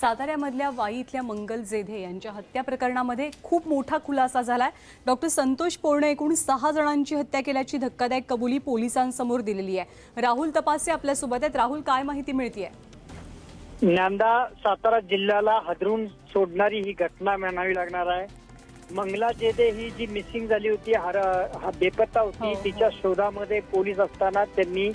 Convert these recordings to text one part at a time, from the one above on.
साताऱ्यामधल्या वाई इथल्या मंगल जेधे यांच्या हत्या प्रकरणामध्ये खूप मोठा खुलासा झालाय. डॉक्टर संतोष पोर्णे एकूण सहा जणांची हत्या केल्याची धक्कादायक कबुली पोलिसांसमोर दिलेली आहे. राहुल तपासे आपल्यासोबत आहेत. राहुल काय माहिती मिळतीये? नांदा सातारा जिल्ह्याला हदरून सोडणारी ही घटना म्हणावी लागणार आहे. मंगला जेदे ही जी मिसिंग झाली होती हर हा बेपत्ता हो, होती हो. तिच्या शोधामध्ये पोलीस असताना त्यांनी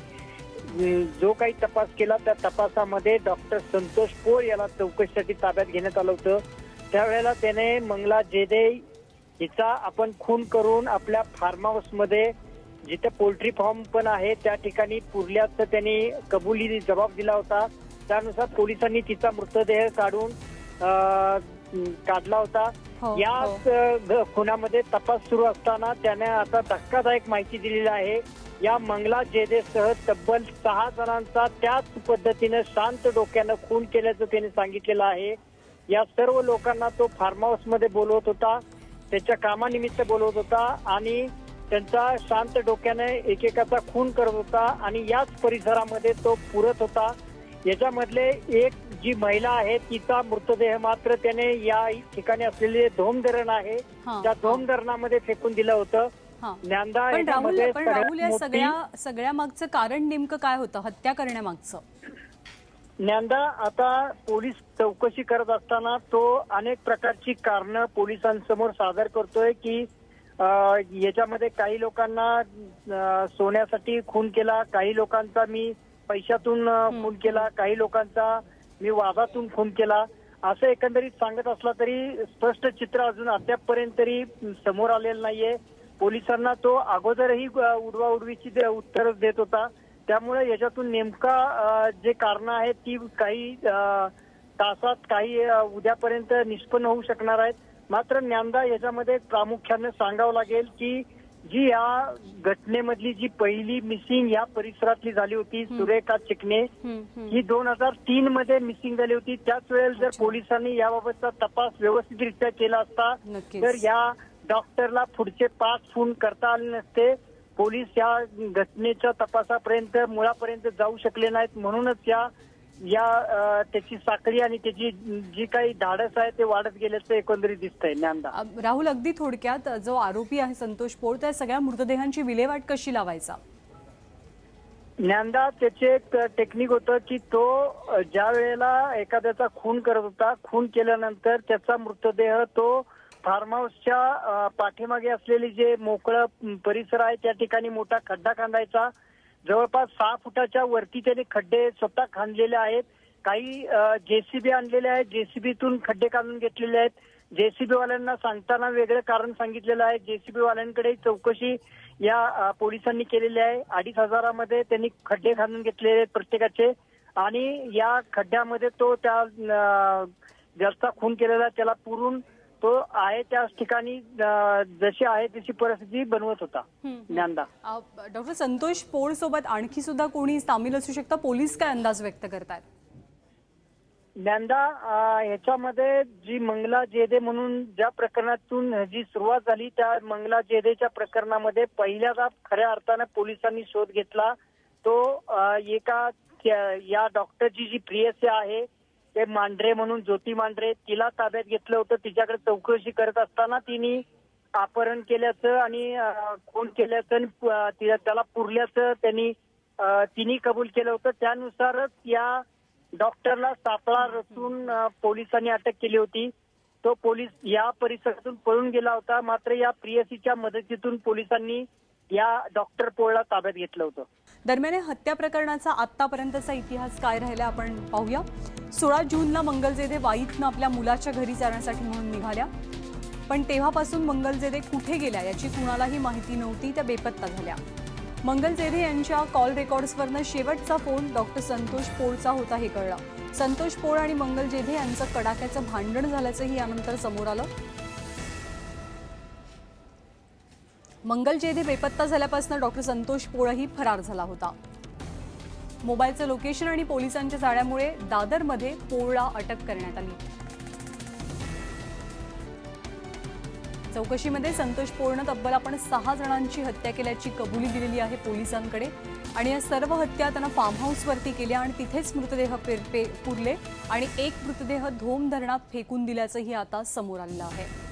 जो काही तपास केला त्या तपासामध्ये डॉक्टर संतोष पोळ याला चौकशीसाठी ताब्यात घेण्यात आलं होतं. त्यावेळेला त्याने मंगला जेदे हिचा आपण खून करून आपल्या फार्म हाऊसमध्ये जिथे पोल्ट्री फार्म पण आहे त्या ठिकाणी पुरल्याचं त्यांनी कबुली जबाब दिला होता. त्यानुसार पोलिसांनी तिचा मृतदेह काढून काढला होता. हो, हो. याच अ, ग- खुनामध्ये तपास सुरू असताना त्याने आता धक्कादायक माहिती दिलेली आहे. या मंगला जेदेसह तब्बल सहा जणांचा त्याच पद्धतीने शांत डोक्यानं खून केल्याचं त्याने सांगितलेलं आहे. या सर्व लोकांना तो फार्म हाऊसमध्ये बोलवत होता. त्याच्या कामानिमित्त बोलवत होता आणि त्यांचा शांत डोक्याने एकेकाचा खून करत होता आणि याच परिसरामध्ये तो पुरत होता. याच्यामधले एक जी महिला आहे तिचा मृतदेह मात्र त्याने या ठिकाणी असलेले धोम धरण आहे त्या. धोम धरणामध्ये फेकून दिलं होतं. ज्ञानदा पण राहुल याच्यामध्ये पण राहुल या सगळ्या सगळ्या मागचं कारण नेमकं काय होतं हत्या करण्यामागचं ज्ञानदा आता पोलीस चौकशी करत असताना तो अनेक प्रकारची कारणं पोलिसांसमोर सादर करतोय की याच्यामध्ये काही लोकांना सोन्यासाठी खून केला काही लोकांचा मी पैशातून खून केला काही लोकांचा मी वादातून खून केला. असं एकंदरीत सांगत असला तरी स्पष्ट चित्र अजून अद्यापपर्यंत तरी समोर आलेलं नाहीये. पोलिसांना तो अगोदरही उडवा उडवीची उत्तर देत होता. त्यामुळे याच्यातून नेमका जे कारण आहेत ती काही तासात काही उद्यापर्यंत निष्पन्न होऊ शकणार आहेत. मात्र ज्ञानदा याच्यामध्ये प्रामुख्याने सांगावं लागेल की जी या घटनेमधली जी पहिली मिसिंग या परिसरातली झाली होती सुरेखा चिकणे. ही दोन हजार तीन मध्ये मिसिंग झाली होती त्याच वेळेस जर. पोलिसांनी याबाबतचा तपास व्यवस्थितरित्या केला असता. तर या डॉक्टरला पुढचे पाच खून करता आले नसते पोलीस या घटनेच्या तपासापर्यंत मुळापर्यंत जाऊ शकले नाहीत म्हणूनच या या त्याची साखळी आणि त्याची जी काही धाडस आहे ते वाढत गेल्याचं एकंदरीत दिसतंय ज्ञानदा राहुल अगदी थोडक्यात जो आरोपी आहे संतोष पोळ त्या सगळ्या मृतदेहांची विल्हेवाट कशी लावायचा? ज्ञानदा त्याचे एक टेक्निक होतं की तो ज्या वेळेला एखाद्याचा खून करत होता खून केल्यानंतर त्याचा मृतदेह तो फार्म हाऊसच्या पाठीमागे असलेली जे मोकळं परिसर आहे त्या ठिकाणी मोठा खड्डा खांदायचा. जवळपास सहा फुटाच्या वरती त्याने खड्डे स्वतः खांदलेले आहेत. काही जेसीबी आणलेले आहेत. जेसीबीतून खड्डे काढून घेतलेले आहेत. जेसीबी वाल्यांना सांगताना वेगळं कारण सांगितलेलं आहे. जेसीबी वाल्यांकडे चौकशी या पोलिसांनी केलेली आहे. अडीच हजारामध्ये त्यांनी खड्डे खांदून घेतलेले आहेत प्रत्येकाचे. आणि या खड्ड्यामध्ये तो त्या ज्याचा खून केलेला त्याला पुरून तो आहे त्याच ठिकाणी जशी आहे तशी परिस्थिती बनवत होता ज्ञानदा डॉक्टर संतोष पोळ सोबत आणखी सुद्धा कोणी सामील असू शकतं? पोलीस काय अंदाज व्यक्त करतायत? ज्ञानदा ह्याच्यामध्ये जी मंगला जेदे म्हणून ज्या प्रकरणातून जी सुरुवात झाली त्या मंगला जेदेच्या प्रकरणामध्ये पहिल्यांदा खऱ्या अर्थानं पोलिसांनी शोध घेतला. तो एका या डॉक्टरची जी प्रियसी आहे ते मांढरे म्हणून ज्योती मांढरे तिला ताब्यात घेतलं होतं. तिच्याकडे चौकशी करत असताना तिने अपहरण केल्याचं आणि खून केल्याचं आणि तिला- त्याला पुरल्याचं त्यांनी तिने कबूल केलं होतं. त्यानुसारच या डॉक्टरला सापळा रचून पोलिसांनी अटक केली होती. तो पोलीस या परिसरातून पळून गेला होता. मात्र या प्रियसीच्या मदतीतून पोलिसांनी या डॉक्टर पोळला ताब्यात घेतलं होतं. दरम्यान या हत्या प्रकरणाचा आत्तापर्यंतचा इतिहास काय राहिला आपण पाहूया. सोळा जूनला मंगलजेदे वाईतनं आपल्या मुलाच्या घरी जाण्यासाठी म्हणून निघाल्या. पण तेव्हापासून मंगलजेदे कुठे गेल्या याची कुणालाही माहिती नव्हती त्या बेपत्ता झाल्या. मंगलजेदे यांच्या कॉल रेकॉर्ड्सवरनं शेवटचा फोन डॉक्टर संतोष पोळचा होता हे कळलं. संतोष पोळ आणि मंगलजेधे यांचं कडाक्याचं भांडण झाल्याचंही यानंतर समोर आलं. मंगलजेधे बेपत्ता झाल्यापासून डॉक्टर संतोष पोळही फरार झाला होता. मोबाईलचं लोकेशन आणि पोलिसांच्या जाळ्यामुळे दादरमध्ये पोळला अटक करण्यात आली. चौकशीमध्ये संतोष पोळनं तब्बल आपण सहा जणांची हत्या केल्याची कबुली दिलेली आहे पोलिसांकडे आणि या सर्व हत्या त्यांना फार्म हाऊसवरती केल्या आणि तिथेच मृतदेह पेर पे पुरले आणि एक मृतदेह धोम धरणात फेकून दिल्याचंही आता समोर आलेलं आहे.